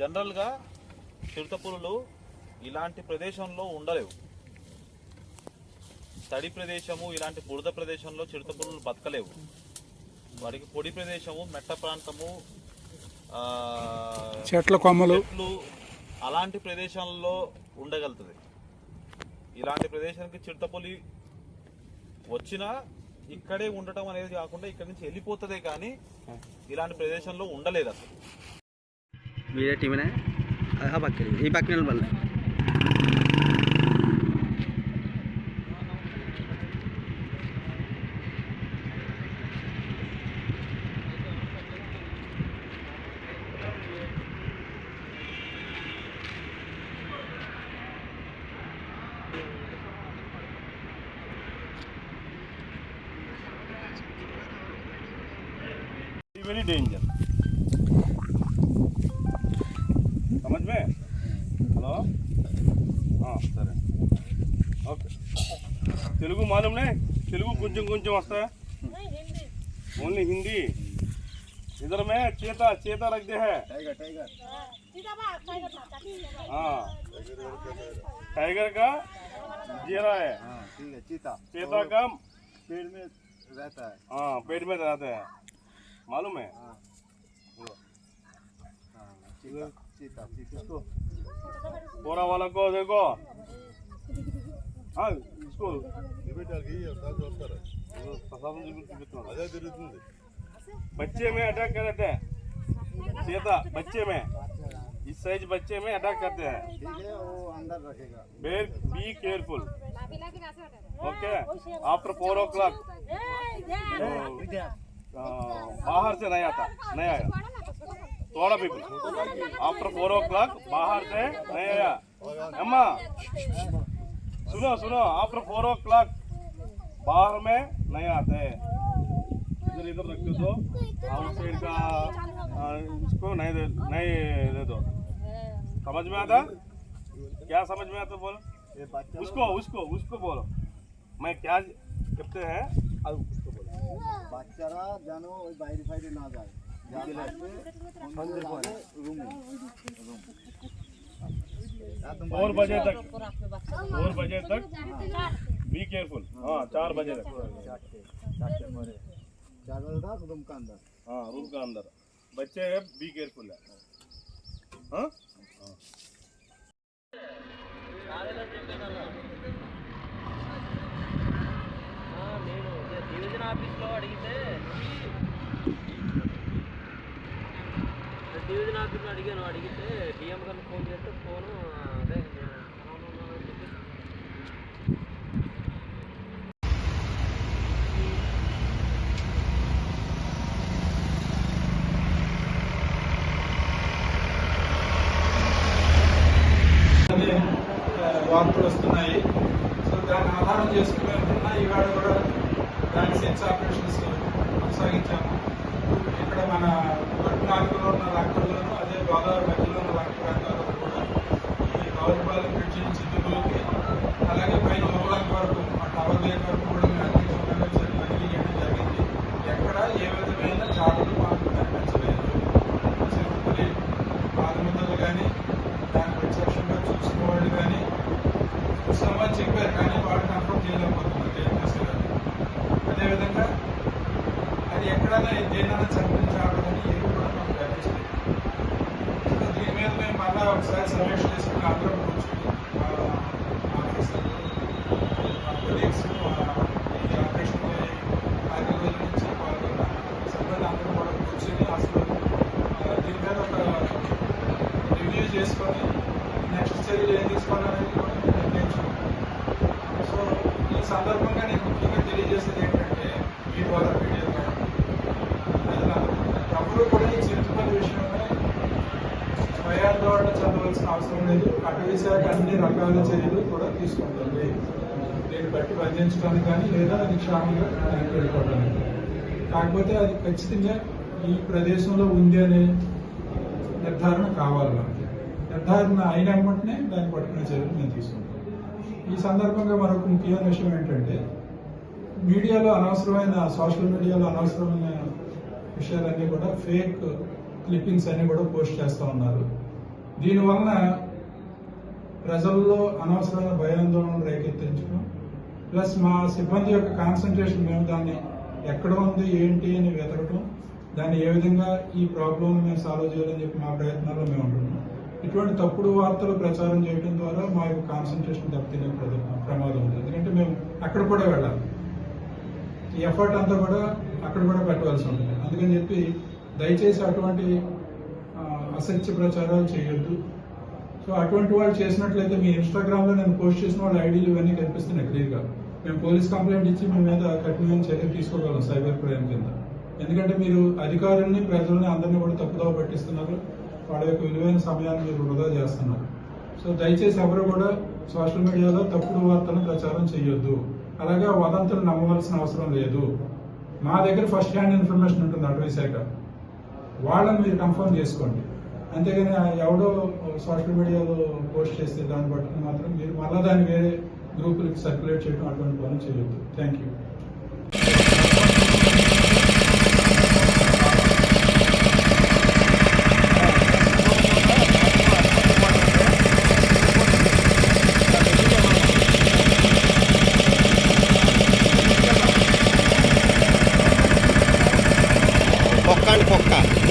జనరల్గా చిరుతపులులు ఇలాంటి ప్రదేశంలో ఉండలేవు. తడి ప్రదేశము ఇలాంటి బురద ప్రదేశంలో చిరుతపులులు బతకలేవు. వారికి పొడి ప్రదేశము మెట్ట ప్రాంతము చెట్ల కొమ్మలు. చెట్లు అలాంటి ప్రదేశాల్లో ఉండగలుగుతుంది. ఇలాంటి ప్రదేశానికి చిరుతపులి వచ్చినా ఇక్కడే ఉండటం అనేది కాకుండా ఇక్కడి నుంచి వెళ్ళిపోతుందే కానీ ఇలాంటి ప్రదేశంలో ఉండలేదు అసలు. मेरे टीम ने हा बाकी ही। बाकी बनला very danger. సరే ఓకే తెలుగు మాలూమ్నే తెలుగు కొంచెం इधर में चेता चेता रख दे है टाइगर का जीरा है ठीक है चीता चेता का पेट में रहता है हाँ पेट में रहता है मालूम है बोरा वाला को देखो हाँ इसको बच्चे में अटैक कर देते हैं चेता बच्चे में इस साइज़ बच्चे में अटैक करते हैं ठीक है वो अंदर रखेगा be careful okay after four o'clock बाहर से नहीं आता नहीं आया। తోడ people after four o'clock బాహార్ సే నయా अम्मा सुनो सुनो आफ्टर फोर ओ क्लॉक बाहर में नहीं आते इधर इधर रख दो आउटसाइड का इसको नहीं दे नहीं दे दो समझ में आता क्या समझ में आता बोलो उसको उसको उसको बोलो मैं क्या कहते हैं बच्चारा जानो बाहरी फाइड ना जाए फोर बजे तक फोर बजे तक बी केयरफुल हाँ चार बजे तक। रूम का अंदर। हाँ। रूम का अंदर बच्चे है बी केयरफुल है हाँ अड़ते డివిజన్ అడిగాను అడిగితే డిఎం గారిని ఫోన్ చేస్తే ఫోను అదే వార్తలు వస్తున్నాయి. సో దాన్ని ఆధారం చేసుకుని ఈవేళ కూడా దాని సెన్స్ ఆపరేషన్స్ కొనసాగించాము. పట్టణాలలో ఉన్న లంకల్లోనూ అదే గోదావరి మధ్యలో ఉన్న లంక ప్రాంతాల్లో కూడా ఈ గౌరవపాలెం బ్రిడ్జి నుంచి దిగువకి అలాగే పైన ఓవలాంక్ వరకు ఆ టవర్ లేక్ వరకు కూడా మేము అందించడం జరిగింది చేయడం జరిగింది. ఎక్కడ ఏ విధమైన జాతులు మాకు కనిపించలేదు. చిరుతపులి బాధముద్దలు కానీ దాన్ని ప్రత్యక్షంగా చూసిన వాళ్ళు కానీ చూసామని చెప్పారు కానీ వాళ్ళు కన్ఫర్మ్ చేయలేకపోతున్నారు జేఎన్ఎస్ గారు అదేవిధంగా అది ఎక్కడైనా దేనైనా చంపించాలని ఒకసారి సమీక్ష చేసుకుని అందరం కూర్చొని మా ఆఫీసర్లు మా కొలీగ్స్ ఈ ఆపరేషన్ ఐదు రోజుల నుంచి పాల్గొన్న సిబ్బంది అందరూ కూడా కూర్చొని అసలు ఆ, దీని మీద ఒక రివ్యూ చేసుకొని నెక్స్ట్ చర్యలు ఏం తీసుకోవాలనేది కూడా మేము నిర్ణయించుకున్నాం సో ఈ సందర్భంగా నేను ముఖ్యంగా తెలియజేసేది భయాందోళన అవసరం లేదు. అటవీ శాఖ అన్ని రకాల చర్యలు కూడా తీసుకుంటుంది. దీన్ని బట్టి బంధించడానికి కానీ లేదా అది క్షామంగా కాకపోతే అది ఖచ్చితంగా ఈ ప్రదేశంలో ఉంది అనే నిర్ధారణ కావాలి మనకి. నిర్ధారణ అయిన వెంటనే దాన్ని పట్టుకునే చర్యలు నేను తీసుకుంటాను ఈ సందర్భంగా మరొక ముఖ్యమైన విషయం ఏంటంటే మీడియాలో అనవసరమైన సోషల్ మీడియాలో అనవసరమైన విషయాలన్నీ కూడా ఫేక్ క్లిప్పింగ్స్ అన్నీ కూడా పోస్ట్ చేస్తూ ఉన్నారు. దీనివలన ప్రజల్లో అనవసరమైన భయాందోళనలు రేకెత్తించడం ప్లస్ మా సిబ్బంది యొక్క కాన్సన్ట్రేషన్ మేము దాన్ని ఎక్కడ ఉంది ఏంటి అని వెతకటం దాన్ని ఏ విధంగా ఈ ప్రాబ్లం మేము సాల్వ్ చేయాలని చెప్పి మా ప్రయత్నాల్లో మేము ఉంటున్నాం. ఇటువంటి తప్పుడు వార్తలు ప్రచారం చేయడం ద్వారా మా యొక్క కాన్సన్ట్రేషన్ దెబ్బతినే ప్రమాదం ఉంది. ఎందుకంటే మేము అక్కడ కూడా వెళ్ళాలి. ఈ ఎఫర్ట్ అంతా కూడా అక్కడ కూడా పెట్టవలసి ఉంటుంది. అందుకని చెప్పి దయచేసి అటువంటి అసత్య ప్రచారాలు చేయొద్దు. సో అటువంటి వాళ్ళు చేసినట్లయితే మీ ఇన్స్టాగ్రామ్లో నేను పోస్ట్ చేసిన వాళ్ళ ఐడీలు ఇవన్నీ కనిపిస్తున్నాయి క్లియర్గా. మేము పోలీస్ కంప్లైంట్ ఇచ్చి మీ మీద కఠినమైన చర్యలు తీసుకోగలం సైబర్ క్రైమ్ కింద. ఎందుకంటే మీరు అధికారుల్ని ప్రజల్ని అందరినీ కూడా తప్పుదోవ పట్టిస్తున్నారు. వాళ్ళ యొక్క విలువైన సమయాన్ని మీరు వృధా చేస్తున్నారు. సో దయచేసి ఎవరు కూడా సోషల్ మీడియాలో తప్పుడు వార్తలను ప్రచారం చేయొద్దు. అలాగే వదంతులు నమ్మవలసిన అవసరం లేదు. మా దగ్గర ఫస్ట్ హ్యాండ్ ఇన్ఫర్మేషన్ ఉంటుంది అటవీ శాఖ. వాళ్ళని మీరు కన్ఫర్మ్ చేసుకోండి. అంతేగాని ఎవడో సోషల్ మీడియాలో పోస్ట్ చేస్తే దాన్ని బట్టి మాత్రం మీరు మళ్ళీ దాన్ని వేరే గ్రూపులకు సర్క్యులేట్ చేయడం అటువంటి పనులు చేయొద్దు. Thank you పొక్క.